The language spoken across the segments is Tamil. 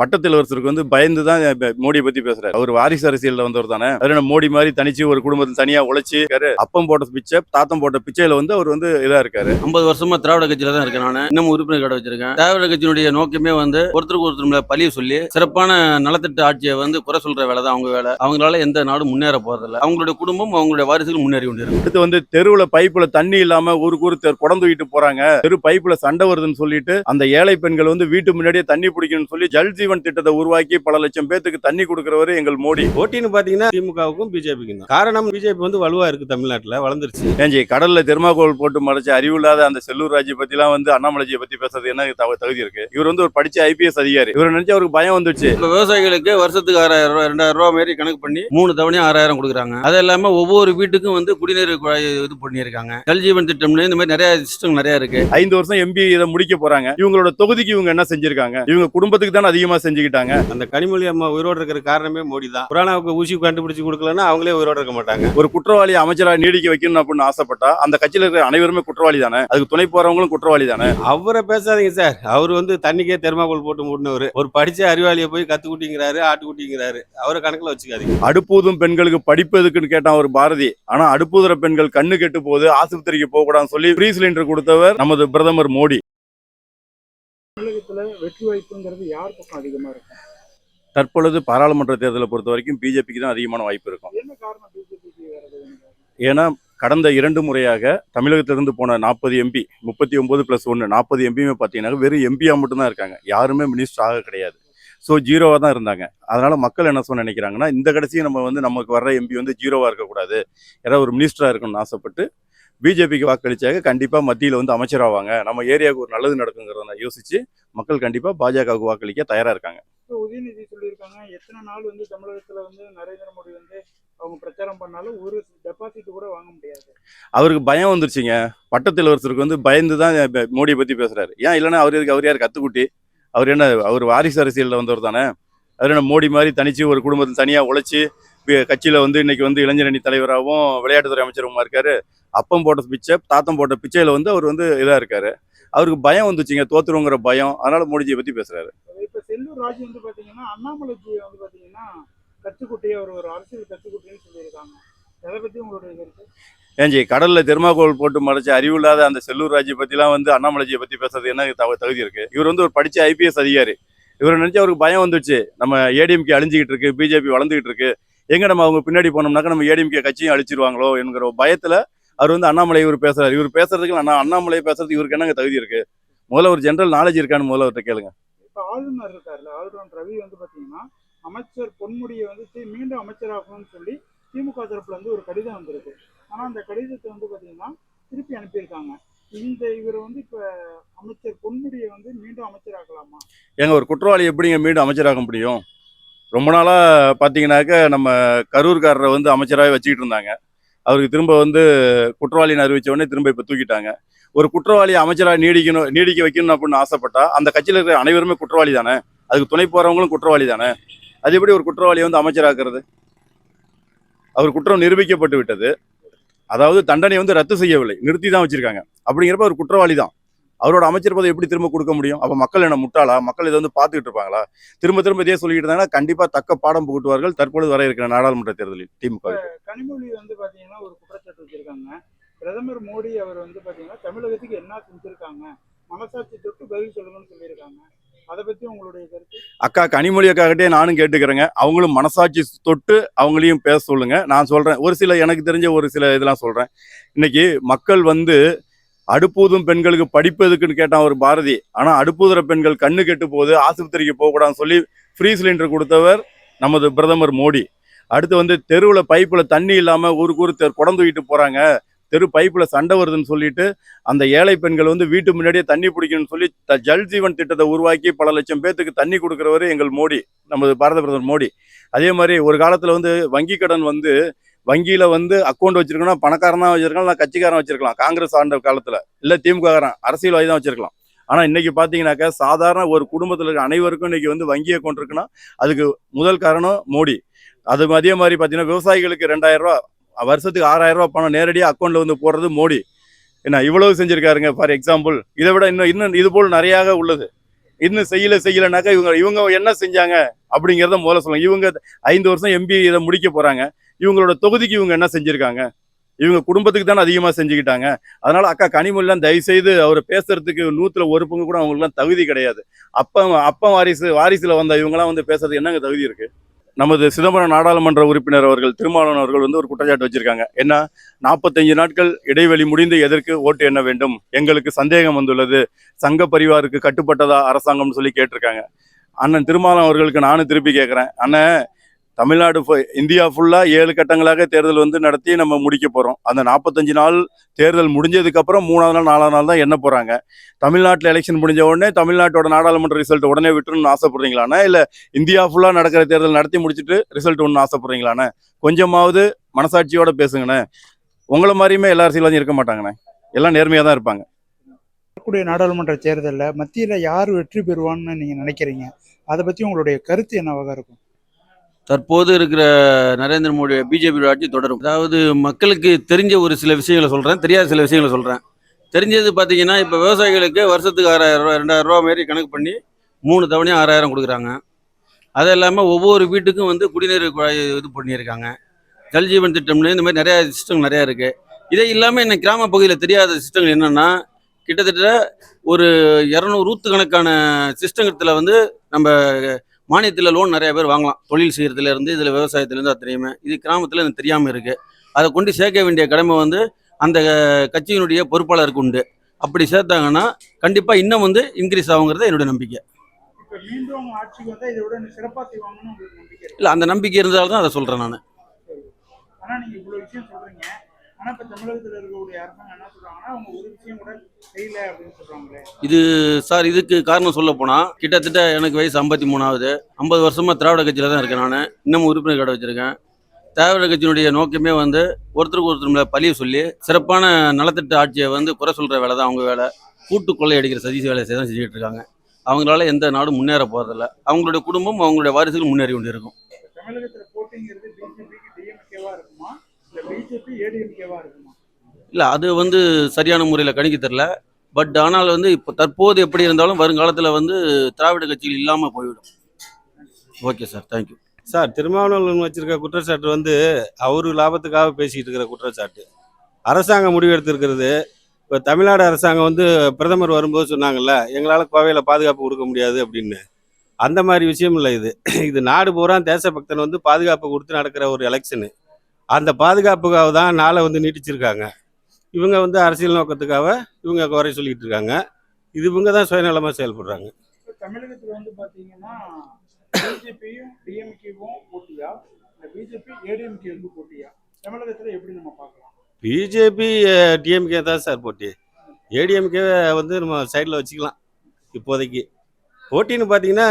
பட்டத்தில் ஒருத்தருக்கு வந்து பயந்து தான் மோடியை பத்தி பேசுறாரு. அவர் வாரிசு அரசியல்ல வந்தவர் தானே. நம்ம மோடி மாதிரி தனிச்சு ஒரு குடும்பத்தில் தனியா உழைச்சு. அப்பம் போட்ட பிச்சை தாத்தம் போட்ட பிச்சையில வந்து அவர் வந்து இதா இருக்காரு. ஐம்பது வருஷமா திராவிட கட்சியில தான் இருக்கேன் நான். இன்னும் உறுப்பினர் கடை வச்சிருக்கேன். திராவிட கட்சியினுடைய நோக்கமே வந்து ஒருத்தருக்கு ஒருத்தர் பழிய சொல்லி சிறப்பான நலத்திட்ட ஆட்சியை வந்து குறை சொல்ற வேலை தான் அவங்க வேலை. அவங்களால எந்த நாடும் முன்னேற போறதில்ல. அவங்களுடைய குடும்பம் அவங்களுடைய வாரிசுகள் முன்னேறி கொண்டிருக்கு. அடுத்து வந்து தெருவுல பைப்புல தண்ணி இல்லாம ஊருக்கு ஊரு தெரு குடம் தூக்கிட்டு போறாங்க. தெரு பைப்புல சண்டை வருதுன்னு சொல்லிட்டு அந்த ஏழை பெண்கள் வந்து வீட்டு முன்னாடியே தண்ணி பிடிக்கணும்னு சொல்லி ஜல் ஜீவன் திட்டத்தை உருவாக்கி பல லட்சம் பேத்துக்கு தண்ணி கொடுக்கிறவரு எங்கள் மோடி. போட்டின்னு பாத்தீங்கன்னா திமுகவுக்கும் பிஜேபிக்கும் தான். காரணம் பிஜேபி வந்து வலுவா இருக்கு தமிழ்நாட்டுல வளர்ந்துருச்சு. ஏஞ்சி கடல்ல தெர்மாகோல் போட்டு மறைச்சு அறிவில்லாத அந்த செல்லூர் ராஜை பத்திலாம் வந்து அண்ணாமலைஜியை பத்தி பேசுறது என்ன தக- தகுதி இருக்கு? இவர் வந்து ஒரு படிச்ச ஐபிஎஸ் அதிகாரி. இவர் நினைச்சு அவருக்கு பயம் வந்துச்சு விவசாயிகளுக்கு வருஷத்துக்கு ஆறாயிரம் ரூபாய் ரெண்டாயிரம் ரூபாய் மாரி கணக்கு பண்ணி மூணு தவணையும் ஆறாயிரம் கொடுக்குறாங்க. அது இல்லாம ஒவ்வொரு வீட்டுக்கும் வந்து குடிநீர் குழாய் இது பண்ணியிருக்காங்க. ஜல் ஜீவன் திட்டம்னு இந்த மாதிரி நிறைய சிஸ்டம் நிறைய இருக்கு. ஐந்து வருஷம் எம்பி இதை முடிக்க போறாங்க. இவங்களோட தொகுதிக்கு இவங்க என்ன செஞ்சிருக்காங்க? இவங்க குடும்பத்துக்கு தானே அதிகமா செஞ்சுக்கிட்டாங்க. அந்த கனிமொழி அம்மா உயிரோடு இருக்கிற காரணமே மோடி தான் புராணாவுக்கு ஊசி கண்டுபிடிச்சு கொடுக்கலன்னா அவங்களே உயிரோடு இருக்க மாட்டாங்க. ஒரு குற்றவாளி அமைச்சரா நீடிக்க வைக்கணும் அப்படின்னு ஆசைப்பட்டா அந்த கட்சியில இருக்கிற அனைவருமே குற்றவாளி தானே அதுக்கு துணை போறவங்களும் குற்றவாளி தானே அவரை பேசாதீங்க சார். அவர் வந்து தண்ணிக்கே தெர்மாகோல் போட்டு மூடினவர். ஒரு படிச்ச அறிவாளியை போய் கத்துக்குட்டிங்கிறாரு ஆட்டுக்குட்டிங்கிறாரு. அவரை கணக்குல வச்சுக்காதீங்க. அடுப்பூதும் பெண்களுக்கு படிப்பு எதுக்குன்னு கேட்டான் ஒரு பாரதி. ஆனா அடுப்பூதுற பெண்கள் கண்ணு கெட்டு போகுது ஆஸ்பத்திரிக்கு போக கூடாதுன்னு சொல்லி ஃப்ரீ சிலிண்டர் கொடுத்தவர் நமது பிரதமர் மோடி. தமிழகத்துல வெற்றி வாய்ப்புங்கிறது யார் பக்கம் அதிகமா இருக்கும் தற்பொழுது பாராளுமன்ற தேர்தலை பொறுத்த வரைக்கும் பிஜேபிக்கு தான் அதிகமான வாய்ப்பு இருக்கும். என்ன காரணம் பிஜேபிக்கு ஏன்னா கடந்த இரண்டு முறையாக தமிழகத்திலிருந்து போன நாற்பது எம்பி முப்பத்தி ஒன்பது பிளஸ் ஒன்று நாற்பது எம்பியுமே பார்த்தீங்கன்னா வெறும் எம்பியா மட்டும்தான் இருக்காங்க. யாருமே மினிஸ்டர் ஆக கிடையாது. ஸோ ஜீரோவாக தான் இருந்தாங்க. அதனால மக்கள் என்ன சொல்ல நினைக்கிறாங்கன்னா இந்த கடைசியும் நம்ம வந்து நமக்கு வர்ற எம்பி வந்து ஜீரோவாக இருக்கக்கூடாது. யாராவது ஒரு மினிஸ்டராக இருக்கணும்னு ஆசைப்பட்டு பிஜேபிக்கு வாக்களிச்சாக கண்டிப்பாக மத்தியில் வந்து அமைச்சராவாங்க. நம்ம ஏரியாவுக்கு ஒரு நல்லது நடக்குங்கிறத யோசிச்சு மக்கள் கண்டிப்பாக பாஜகவுக்கு வாக்களிக்க தயாராக இருக்காங்க. உதயநிதி சொல்லியிருக்காங்க எத்தனை நாள் வந்து தமிழகத்துல வந்து நரேந்திர மோடி வந்து அவங்க பிரச்சாரம் பண்ணாலும் ஒரு டெபாசிட் கூட வாங்க முடியாது. அவருக்கு பயம் வந்துருச்சுங்க. பட்டத்தில் ஒருத்தருக்கு வந்து பயந்து தான் மோடியை பற்றி பேசுறாரு. ஏன் இல்லைன்னா அவர் எதுக்கு அவர் யார் கத்துக்குட்டி? அவர் என்ன அவர் வாரிசு அரசியலில் வந்தவர் தானே? அவர் என்ன மோடி மாதிரி தனிச்சு ஒரு குடும்பத்தில் தனியாக உழைச்சி கட்சியில் வந்து இன்னைக்கு வந்து இளைஞரணி தலைவராகவும் விளையாட்டுத்துறை அமைச்சருமா இருக்காரு. அப்பம் போட்ட பிச்சை தாத்தம் போட்ட பிச்சையில் வந்து அவர் வந்து இதாக இருக்காரு. அவருக்கு பயம் வந்துச்சுங்க தோத்துருங்கிற பயம். அதனால மோடிஜியை பற்றி பேசுறாரு. இப்ப செல்லூர் ராஜு வந்து பாத்தீங்கன்னா அண்ணாமலைஜியை வந்து பாத்தீங்கன்னா கத்துக்குட்டி அவர் ஒரு அரசியல் கத்துக்குட்டின்னு சொல்லியிருக்காங்க. அதை பத்தி உங்களுடைய கருத்து ஏஞ்சி கடல்ல தெர்மாகோல் போட்டு மறைச்சு அறிவில்லாத அந்த செல்லூர் ராஜை பத்திலாம் வந்து அண்ணாமலைஜியை பத்தி பேசுறது என்ன தக- தகுதி இருக்கு? இவர் வந்து ஒரு படிச்ச ஐபிஎஸ் அதிகாரி. இவர் நினைச்சு அவருக்கு பயம் வந்துச்சு. நம்ம ஏடிஎம்கே அழிஞ்சுக்கிட்டு இருக்கு பிஜேபி வளர்ந்துகிட்டு இருக்கு. எங்க நம்ம அவங்க பின்னாடி போனோம்னாக்க நம்ம ஏடிஎம்கே கட்சியும் அழிச்சிருவாங்களோ என்கிற ஒரு பயத்துல அவர் வந்து அண்ணாமலை இவர் பேசுறாரு. இவர் பேசுறதுக்கு அண்ணா அண்ணாமலை பேசுறதுக்கு இவருக்கு என்னங்க தகுதி இருக்கு? முதல்ல ஒரு ஜென்ரல் நாலேஜ் இருக்கான்னு முதல்ல அவர்கிட்ட கேளுங்க. இப்ப ஆளுநர் இருக்காருல்ல ஆளுநர் ரவி வந்து பாத்தீங்கன்னா அமைச்சர் பொன்முடியை வந்து மீண்டும் அமைச்சராகணும்னு சொல்லி திமுக தரப்புல இருந்து ஒரு கடிதம் வந்திருக்கு. ஆனா அந்த கடிதத்தை வந்து பாத்தீங்கன்னா திருப்பி அனுப்பியிருக்காங்க. இந்த இவர் வந்து இப்ப அமைச்சர் பொன்முடியை வந்து மீண்டும் அமைச்சராக்கலாமா? ஏங்க ஒரு குற்றவாளி எப்படிங்க மீண்டும் அமைச்சராக முடியும்? ரொம்ப நாளாக பார்த்தீங்கன்னாக்க நம்ம கரூர்காரரை வந்து அமைச்சராகவே வச்சுக்கிட்டு இருந்தாங்க. அவருக்கு திரும்ப வந்து குற்றவாளின்னு அறிவித்த உடனே திரும்ப இப்போ தூக்கிட்டாங்க. ஒரு குற்றவாளி அமைச்சராக நீடிக்கணும் நீடிக்க வைக்கணும் அப்படின்னு ஆசைப்பட்டா அந்த கட்சியில் இருக்கிற அனைவருமே குற்றவாளி தானே? அதுக்கு துணை போகிறவங்களும் குற்றவாளி தானே? அது எப்படி ஒரு குற்றவாளியை வந்து அமைச்சராக்குறது? அவர் குற்றம் நிரூபிக்கப்பட்டு விட்டது. அதாவது தண்டனை வந்து ரத்து செய்யவில்லை. நிறுத்தி தான் வச்சுருக்காங்க. அப்படிங்கிறப்ப ஒரு குற்றவாளி தான். அவரோட அமைச்சர் பதவி எப்படி திரும்ப கொடுக்க முடியும்? அப்ப மக்கள் என்ன முட்டாளா? மக்கள் இதை வந்து பார்த்துக்கிட்டு இருப்பாங்களா? திரும்ப திரும்ப இதே சொல்லிட்டு இருந்தாங்கன்னா கண்டிப்பா தக்க பாடம் புகட்டுவார்கள். தற்பொழுது வர இருக்கிற நாடாளுமன்ற தேர்தலில் திமுக கனிமொழி வந்து பாத்தீங்கன்னா ஒரு குற்றச்சாட்டு வச்சிருக்காங்க. பிரதமர் மோடி அவர் வந்து பாத்தீங்கன்னா தமிழகத்துக்கு என்ன செஞ்சிருக்காங்க? மனசாட்சி தொட்டு பதில் சொல்லணும்னு சொல்லியிருக்காங்க. அதை பத்தி உங்களுடைய கருத்து? அக்கா கனிமொழி அக்காகிட்டே நானும் கேட்டுக்கிறேங்க. அவங்களும் மனசாட்சி தொட்டு அவங்களையும் பேச சொல்லுங்க. நான் சொல்றேன். ஒரு சில எனக்கு தெரிஞ்ச ஒரு சில இதெல்லாம் சொல்றேன். இன்னைக்கு மக்கள் வந்து அடுப்பூதும் பெண்களுக்கு படிப்பு எதுக்குன்னு கேட்டான் ஒரு பாரதி. ஆனால் அடுப்பூதுற பெண்கள் கண்ணு கெட்டு போகுது ஆஸ்பத்திரிக்கு போகக்கூடாதுன்னு சொல்லி ஃப்ரீ சிலிண்டர் கொடுத்தவர் நமது பிரதமர் மோடி. அடுத்து வந்து தெருவில் பைப்பில் தண்ணி இல்லாமல் ஊருக்கு ஊரு தெரு குடம் தூக்கிட்டு போகிறாங்க தெரு பைப்பில் சண்டை வருதுன்னு சொல்லிட்டு அந்த ஏழை பெண்கள் வந்து வீட்டு முன்னாடியே தண்ணி பிடிக்கணும்னு சொல்லி த- ஜல் ஜீவன் திட்டத்தை உருவாக்கி பல லட்சம் பேத்துக்கு தண்ணி கொடுக்குறவர் எங்கள் மோடி நமது பாரத பிரதமர் மோடி. அதே மாதிரி ஒரு காலத்தில் வந்து வங்கி கடன் வந்து வங்கியில வந்து அக்கௌண்ட் வச்சிருக்கணும் பணக்காரன் தான் வச்சிருக்கலாம் இல்லை கட்சிக்காரன் வச்சிருக்கலாம். காங்கிரஸ் ஆண்ட காலத்துல. இல்ல திமுககாரன் அரசியல்வாதி தான் வச்சிருக்கலாம். ஆனா இன்னைக்கு பார்த்தீங்கன்னாக்கா சாதாரண ஒரு குடும்பத்துல இருக்க அனைவருக்கும் இன்னைக்கு வந்து வங்கி அக்கௌண்ட் இருக்குன்னா அதுக்கு முதல் காரணம் மோடி. அது அதே மாதிரி பாத்தீங்கன்னா விவசாயிகளுக்கு ரெண்டாயிரம் ரூபா வருஷத்துக்கு ஆறாயிரம் ரூபா பணம் நேரடியாக அக்கௌண்ட்ல வந்து போடுறது மோடி. என்ன இவ்வளவு செஞ்சிருக்காருங்க ஃபார் எக்ஸாம்பிள் இதை விட இன்னும் இன்னும் இது போல் நிறையாக உள்ளது. இன்னும் செய்யல செய்யலைனாக்கா இவங்க இவங்க என்ன செஞ்சாங்க அப்படிங்கிறத முதல்ல சொல்லுவாங்க இவங்க ஐந்து வருஷம் எம்பி இதை முடிக்க போகிறாங்க இவங்களோட தொகுதிக்கு இவங்க என்ன செஞ்சுருக்காங்க? இவங்க குடும்பத்துக்கு தானே அதிகமாக செஞ்சுக்கிட்டாங்க. அதனால அக்கா கனிமொழிலாம் தயவு செய்து அவர் பேசுறதுக்கு நூற்றில் ஒரு பங்கு கூட அவங்களுக்குலாம் தகுதி கிடையாது. அப்பா அப்பா வாரிசு வாரிசில் வந்த இவங்கெல்லாம் வந்து பேசுறதுக்கு என்னங்க தகுதி இருக்கு? நமது சிதம்பரம் நாடாளுமன்ற உறுப்பினர் அவர்கள் திருமாவளவன் அவர்கள் வந்து ஒரு குற்றச்சாட்டு வச்சிருக்காங்க. என்ன? நாற்பத்தஞ்சு நாட்கள் இடைவெளி முடிந்து எதற்கு ஓட்டு எண்ண வேண்டும்? எங்களுக்கு சந்தேகம் வந்துள்ளது. சங்க பரிவாருக்கு கட்டுப்பட்டதா அரசாங்கம்னு சொல்லி கேட்டிருக்காங்க. அண்ணன் திருமாவளவன் அவர்களுக்கு நானும் திருப்பி கேட்குறேன். அண்ணன் தமிழ்நாடு இந்தியா ஃபுல்லாக ஏழு கட்டங்களாக தேர்தல் வந்து நடத்தி நம்ம முடிக்க போகிறோம் அந்த நாற்பத்தஞ்சு நாள் தேர்தல் முடிஞ்சதுக்கப்புறம் மூணாவது நாள் நாலாவது நாள் தான் என்ன போகிறாங்க தமிழ்நாட்டில் எலெக்ஷன் முடிஞ்ச உடனே தமிழ்நாட்டோட நாடாளுமன்ற ரிசல்ட் உடனே விட்டுருன்னு ஆசைப்படுறீங்களாண்ணே? இல்லை இந்தியா ஃபுல்லாக நடக்கிற தேர்தல் நடத்தி முடிச்சுட்டு ரிசல்ட் ஒன்று ஆசைப்படுறீங்களாண்ணே? கொஞ்சமாவது மனசாட்சியோட பேசுங்கண்ணே. உங்களை மாதிரியுமே எல்லா அரசியல்வாதியும் இருக்க மாட்டாங்கண்ணே. எல்லாம் நேர்மையாக தான் இருப்பாங்க. வரக்கூடிய நாடாளுமன்ற தேர்தலில் மத்தியில் யார் வெற்றி பெறுவான்னு நீங்கள் நினைக்கிறீங்க? அதை பற்றி உங்களுடைய கருத்து என்னவாக இருக்கும்? தற்போது இருக்கிற நரேந்திர மோடி பிஜேபி ஆட்சி தொடரும். அதாவது மக்களுக்கு தெரிஞ்ச ஒரு சில விஷயங்களை சொல்கிறேன் தெரியாத சில விஷயங்களை சொல்கிறேன் தெரிஞ்சது பார்த்தீங்கன்னா இப்போ விவசாயிகளுக்கு வருஷத்துக்கு ஆறாயிரம் ரூபா ரெண்டாயிரம் ரூபா மாரி கணக்கு பண்ணி மூணு தவணையும் ஆறாயிரம் கொடுக்குறாங்க. அது இல்லாமல் ஒவ்வொரு வீட்டுக்கும் வந்து குடிநீர் குழாய் இது பண்ணியிருக்காங்க. ஜல்ஜீவன் திட்டம்னு இந்த மாதிரி நிறையா சிஸ்டம் நிறையா இருக்குது இதே இல்லாமல் என்ன கிராம பகுதியில் தெரியாத சிஸ்டங்கள் என்னென்னா கிட்டத்தட்ட ஒரு இரநூறு நூற்றுக்கணக்கான சிஸ்டங்கத்தில் வந்து நம்ம மானியத்தில் லோன் நிறைய பேர் வாங்கலாம். தொழில் செய்கிறதுல இருந்து இதில் விவசாயத்துலேருந்து அத்தனையுமே. இது கிராமத்தில் எனக்கு தெரியாமல் இருக்குது அதை கொண்டு சேர்க்க வேண்டிய கடமை வந்து அந்த கட்சியினுடைய பொறுப்பாளருக்கு உண்டு. அப்படி சேர்த்தாங்கன்னா கண்டிப்பாக இன்னும் வந்து இன்க்ரீஸ் ஆகுங்கிறது என்னுடைய நம்பிக்கை. இல்லை அந்த நம்பிக்கை இருந்தால் தான் அதை சொல்கிறேன் நான். ஆனால் நீங்கள் இவ்வளோ விஷயம் சொல்கிறீங்க ஆனால் இப்போ தமிழகத்தில் இருக்கக்கூடிய அரசாங்கம் என்ன சொல்கிறாங்கன்னா அவங்க ஒரு விஷயம் கூட செய்யல அப்படின்னு சொல்கிறாங்களே இது சார் இதுக்கு காரணம் சொல்ல போனால் கிட்டத்தட்ட எனக்கு வயசு ஐம்பத்தி மூணாவது. ஐம்பது வருஷமாக திராவிட கட்சியில் தான் இருக்கேன் நான். இன்னமும் உறுப்பினர் கடை வச்சுருக்கேன். திராவிட கட்சியினுடைய நோக்கமே வந்து ஒருத்தருக்கு ஒருத்தர் மேல பழிய சொல்லி சிறப்பான நலத்திட்ட ஆட்சியை வந்து குறை சொல்கிற வேலை தான் அவங்க வேலை. கூட்டு கொள்ளை அடிக்கிற சதீஸ் வேலையை தான் செஞ்சுட்டு இருக்காங்க. அவங்களால எந்த நாடும் முன்னேற போகிறதில்ல அவங்களுடைய குடும்பம் அவங்களுடைய வாரிசுகள் முன்னேறி கொண்டு இருக்கும் தமிழகத்தில் இல்லை அது வந்து சரியான முறையில் கணிக்க தெரில பட் ஆனால் வந்து இப்போ தற்போது எப்படி இருந்தாலும் வருங்காலத்தில் வந்து திராவிட கட்சிகள் இல்லாமல் போய்விடும். Okay sir thank you sir Thirumavalavan வச்சிருக்க குற்றச்சாட்டு வந்து அவரு லாபத்துக்காக பேசிக்கிட்டு இருக்கிற குற்றச்சாட்டு. அரசாங்கம் முடிவு எடுத்திருக்கிறது இப்போ தமிழ்நாடு அரசாங்கம் வந்து பிரதமர் வரும்போது சொன்னாங்கல்ல எங்களால் கோவையில் பாதுகாப்பு கொடுக்க முடியாது அப்படின்னு. அந்த மாதிரி விஷயம் இல்லை இது. இது நாடு பூரா தேசபக்தன் வந்து பாதுகாப்பு கொடுத்து நடக்கிற ஒரு எலெக்ஷனு அந்த பாதுகாப்புக்காக தான் நாளை வந்து நீட்டிச்சிருக்காங்க. இவங்க வந்து அரசியல் நோக்கத்துக்காக இவங்க குறை சொல்லிட்டு இருக்காங்க. இது இவங்க தான் சுயநலமாக செயல்படுறாங்க. தமிழகத்தில் வந்து பார்த்தீங்கன்னா பிஜேபியும் டிஎம்கேவும் போட்டியா? இல்லை பிஜேபி ஏடிஎம்கே வந்து போட்டியா? தமிழகத்தில் எப்படி நம்ம பார்க்கலாம்? பிஜேபி டிஎம்கே தான் சார் போட்டி. ஏடிஎம்கே வந்து நம்ம சைடில் வச்சுக்கலாம் இப்போதைக்கு. போட்டின்னு பார்த்தீங்கன்னா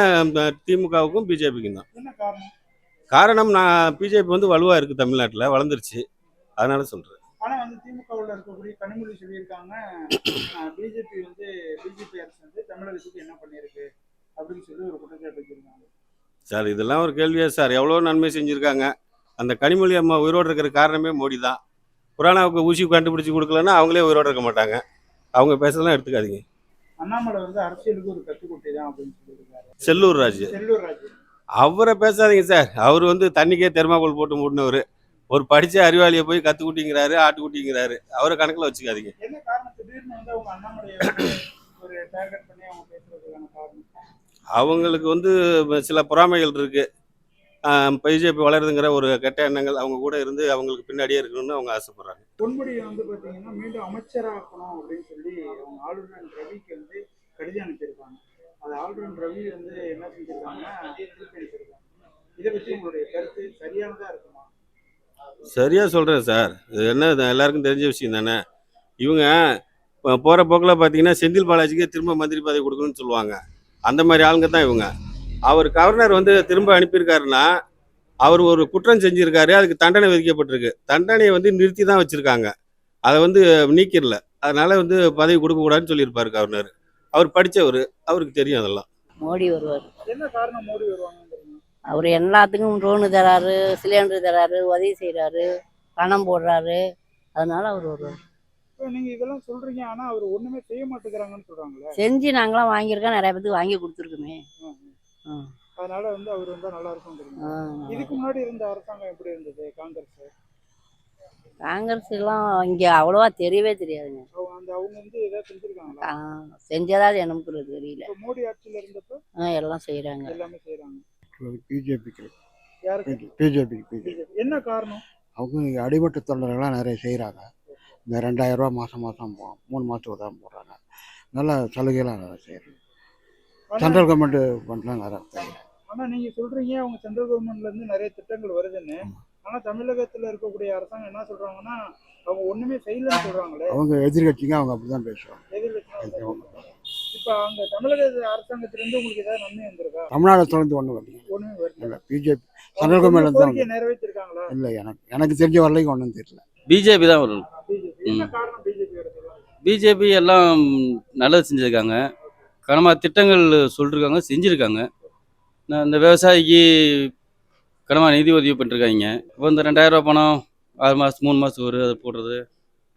திமுகவுக்கும் பிஜேபிக்கும் தான். என்ன காரணம்? காரணம் நான் பிஜேபி வந்து வலுவாக இருக்குது தமிழ்நாட்டில் வளர்ந்துருச்சு. அதனால சொல்கிறேன் ஆனால் வந்து திமுகவில் இருக்கக்கூடிய கனிமொழி சொல்லியிருக்காங்க பிஜேபி வந்து பிஜேபி அரசு வந்து தமிழகத்துக்கு என்ன பண்ணியிருக்கு அப்படின்னு சொல்லி ஒரு குற்றச்சாட்டு வச்சிருக்காங்க சார் இதெல்லாம் ஒரு கேள்வியா சார். எவ்வளோ நன்மை செஞ்சுருக்காங்க. அந்த கனிமொழி அம்மா உயிரோடு இருக்கிற காரணமே மோடி தான். புராணாவுக்கு ஊசி கண்டுபிடிச்சி கொடுக்கலன்னா அவங்களே உயிரோடு இருக்க மாட்டாங்க. அவங்க பேசுறதெல்லாம் எடுத்துக்காதீங்க. அண்ணாமலை வந்து அரசியலுக்கு ஒரு கத்துக்குட்டி தான் அப்படின்னு சொல்லியிருக்காரு. செல்லூர் ராஜ் செல்லூர் ராஜு அவரை பேசாதீங்க சார். அவர் வந்து தண்ணிக்கே தெர்மாகோல் போட்டு மூடினவர். ஒரு படிச்ச அறிவாளியை போய் கத்துக்குட்டிங்கிறாரு ஆட்டுக்குட்டிங்கிறாரு. அவரை கணக்கில் வச்சுக்காதீங்க. அவங்களுக்கு வந்து சில பொறாமைகள் இருக்கு. பிஜேபி வளருதுங்கிற ஒரு கெட்ட எண்ணங்கள் அவங்க கூட இருந்து அவங்களுக்கு பின்னாடியே இருக்கணும்னு அவங்க ஆசைப்படுறாங்க. பொன்முடியை வந்து பார்த்தீங்கன்னா மீண்டும் அமைச்சராக்கணும் அப்படின்னு சொல்லி அவங்க ஆளுநர் ரவிக்கு வந்து கடிதம் அனுப்பியிருக்காங்க. அது ஆல்ரவுண்ட் ரவி வந்து என்ன செஞ்சிருக்காங்க இதை பற்றி உங்களுடைய கருத்து சரியானதா இருக்குமா? சரியா சொல்றேன் சார். இது என்ன எல்லாருக்கும் தெரிஞ்ச விஷயம் தானே? இவங்க இப்போ போகிற போக்கில் பார்த்தீங்கன்னா செந்தில் பாலாஜிக்கே திரும்ப மந்திரி பதவி கொடுக்கணும்னு சொல்லுவாங்க. அந்த மாதிரி ஆளுங்க தான் இவங்க. அவர் கவர்னர் வந்து திரும்ப அனுப்பியிருக்காருன்னா அவர் ஒரு குற்றம் செஞ்சுருக்காரு அதுக்கு தண்டனை விதிக்கப்பட்டிருக்கு. தண்டனையை வந்து நிறுத்தி தான் வச்சுருக்காங்க. அதை வந்து நீக்கிடல. அதனால் வந்து பதவி கொடுக்கக்கூடாதுன்னு சொல்லியிருப்பார் கவர்னர் அவர் படித்தவர் அவருக்கு தெரியும் அதெல்லாம். மோடி வருவார். என்ன காரணம் மோடி வருவாங்கங்கிறீங்க? அவர் எல்லாத்துக்கும் ட்ரோனு தராரு சிலிண்டர் தராரு உதவி செய்கிறாரு பணம் போடுறாரு. அதனால அவர் வருவார். இப்போ நீங்க இதெல்லாம் சொல்றீங்க ஆனா அவர் ஒண்ணுமே செய்ய மாட்டேங்கிறாங்கன்னு சொல்றாங்களே. செஞ்சு நாங்களாம் வாங்கியிருக்கோம் நிறைய பேத்துக்கு வாங்கி கொடுத்துருக்குமே. அதனால வந்து அவர் வந்தா நல்லா ஆ. இதுக்கு முன்னாடி இருந்த அரசாங்கம் எப்படி இருந்தது காங்கிரஸ்? காங்கிரஸுக்கெல்லாம் இங்கே அவ்வளோவா தெரியவே தெரியாதுங்க. அந்த அவங்க வந்து ஏதாவது செஞ்சிருக்காங்களா? ஆ, செஞ்சதாவது எனக்கு தெரியல மோடி ஆட்சியில இருந்தப்ப ஆ, எல்லாம் செய்கிறாங்க எல்லாமே செய்யறாங்க பிஜேபிக்கு. யாருக்கு? பிஜேபிக்கு பிஜேபி. என்ன காரணம்? அவங்க அடிமட்ட தொண்டர்கள்லாம் நிறைய செய்கிறாங்க இந்த ரெண்டாயிரம் ரூபா மாதம் மாதம் மூணு மாதத்துக்கு தான் போடுறாங்க. நல்ல சலுகைலாம் நிறைய செய்கிறாங்க சென்ட்ரல் கவர்மெண்ட் ஃபண்ட்லாம் நிறைய செய்கிறாங்க ஆனா நீங்க சொல்றீங்க அவங்க சென்ட்ரல் கவர்மெண்ட்ல இருந்து நிறைய திட்டங்கள் வருதுன்னு. ஆனா தமிழகத்துல இருக்கக்கூடிய அரசாங்கம் என்ன சொல்றாங்கன்னா அவங்க ஒண்ணுமே செய்யலன்னு சொல்றாங்களே. அவங்க எதிர்கட்சிங்க அவங்க அப்படி தான் பேசுவாங்க எதிர்கட்சி இப்ப அங்க தமிழக அரசாங்கத்துல இருந்து உங்களுக்கு ஏதாவது நன்மை வந்திருக்கா? தமிழ்நாடு தொடர்ந்து ஒன்றும் வரலைங்க. ஒண்ணுமே வரல. இல்லை பிஜேபி சென்ட்ரல் கவர்மெண்ட் தான் நிறைவேற்றிருக்காங்களா? இல்லை எனக்கு எனக்கு தெரிஞ்ச வரலையும் ஒன்றும் தெரியல. பிஜேபி தான் வரும் பிஜேபி. என்ன காரணம் பிஜேபி வரதுக்கு? பிஜேபி எல்லாம் நல்லது செஞ்சுருக்காங்க. கனமா திட்டங்கள் சொல்லிருக்காங்க செஞ்சுருக்காங்க. நான் இந்த விவசாயிக்கு கனமா நிதி உதவி பண்ணிருக்காங்க. இப்போ இந்த ரெண்டாயிரம் ரூபா பணம் ஆறு மாதம் மூணு மாதத்துக்கு ஒரு அது போடுறது.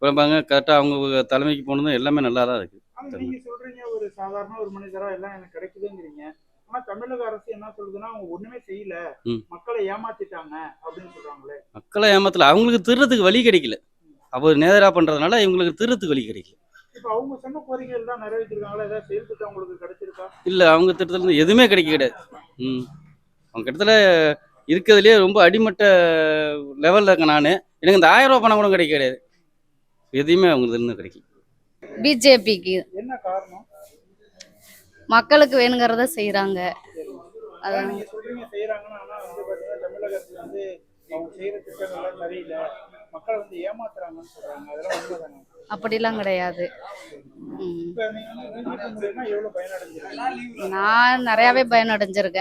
குழம்பாங்க கரெக்டாக அவங்க தலைமைக்கு போனதும் எல்லாமே நல்லா தான் இருக்குது ஆனா நீங்க சொல்றீங்க ஒரு சாதாரண ஒரு மனிதரா எல்லாம் எனக்கு கிடைக்குதுங்கிறீங்க. ஆனா தமிழக அரசு என்ன சொல்லுதுன்னா அவங்க ஒண்ணுமே செய்யல. மக்களை ஏமாத்திட்டாங்க அப்படின்னு சொல்றாங்களே. மக்களை ஏமாத்தல. அவங்களுக்கு திருறதுக்கு வழி கிடைக்கல. அவர் நேரா பண்ணுறதுனால இவங்களுக்கு திருறதுக்கு வழி கிடைக்கல. இப்ப அவங்க சொன்ன கோரிக்கைகள் தான் நிறைவேற்றிருக்காங்களா? ஏதாவது செயல் திட்டம் உங்களுக்கு கிடைச்சிருக்கா? இல்லை அவங்க திட்டத்துல இருந்து எதுவுமே கிடைக்க கிடையாது ம். அவங்க கிட்டத்தில் இருக்கிறதுலே ரொம்ப அடிமட்ட லெவலில் இருக்கேன் நான். எனக்கு இந்த ஆயிரம் ரூபா பணம் கூட கிடைக்க கிடையாது. எதையுமே அவங்க இருந்து கிடைக்கல. பிஜேபிக்கு. என்ன காரணம்? மக்களுக்கு வேணுங்கிறத செய்கிறாங்க அப்படிலாம் கிடையாது. நான் நிறையாவே பயனடைஞ்சிருக்கேன்.